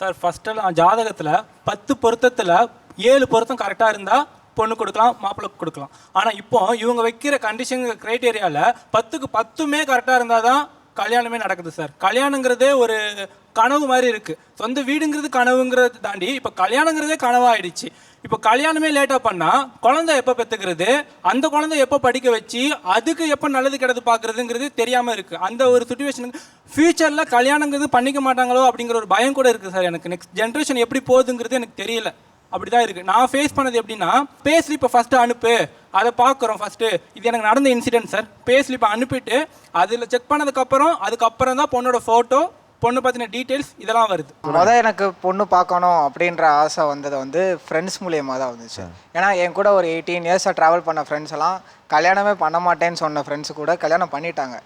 Sir ஃபஸ்ட்டெல்லாம் ஜாதகத்தில் பத்து பொருத்தத்தில் ஏழு பொருத்தம் கரெக்டாக இருந்தால் பொண்ணு கொடுக்கலாம் மாப்பிள்ளை கொடுக்கலாம். ஆனால் இப்போ இவங்க வைக்கிற கண்டிஷன் க்ரைட்டேரியாவில் பத்துக்கு பத்துமே கரெக்டாக இருந்தால் தான் கல்யாணமே நடக்குது சார். கல்யாணங்கிறதே ஒரு கனவு மாதிரி இருக்குது சொந்த வீடுங்கிறது கனவுங்கிறத தாண்டி இப்போ கல்யாணங்கிறதே கனவாயிடுச்சு. இப்போ கல்யாணமே லேட்டாக பண்ணால் குழந்தை எப்போ பெற்றுக்கிறது அந்த குழந்தை எப்போ படிக்க வச்சு அதுக்கு எப்போ நல்லது கிடது பார்க்குறதுங்கிறது தெரியாமல் இருக்குது அந்த ஒரு சுச்சுவேஷனுக்கு ஃப்யூச்சரில் கல்யாணங்கிறது பண்ணிக்க மாட்டாங்களோ அப்படிங்கிற ஒரு பயம் கூட இருக்குது சார் எனக்கு. நெக்ஸ்ட் ஜென்ரேஷன் எப்படி போகுதுங்கிறது எனக்கு தெரியல. அப்படிதான் இருக்கு. நான் ஃபேஸ் பண்ணது எப்படின்னா பே ஸ்லிப்பை ஃபஸ்ட்டு அனுப்பு. அதை பார்க்குறோம் ஃபஸ்ட்டு இது எனக்கு நடந்த இன்சிடென்ட் சார் பே ஸ்லிப்பை அனுப்பிட்டு அதில் செக் பண்ணதுக்கப்புறம் அதுக்கப்புறம் தான் பொண்ணோட ஃபோட்டோ பொண்ணு பற்றின டீட்டெயில்ஸ் இதெல்லாம் வருது. முத எனக்கு பொண்ணு பார்க்கணும் அப்படின்ற ஆசை வந்தது வந்து ஃப்ரெண்ட்ஸ் மூலியமாக தான் வந்துச்சு. ஏன்னா என் கூட ஒரு எயிட்டீன் இயர்ஸாக ட்ராவல் பண்ண ஃப்ரெண்ட்ஸ் எல்லாம் கல்யாணமே பண்ண மாட்டேன்னு சொன்ன ஃப்ரெண்ட்ஸ் கூட கல்யாணம் பண்ணிட்டாங்க.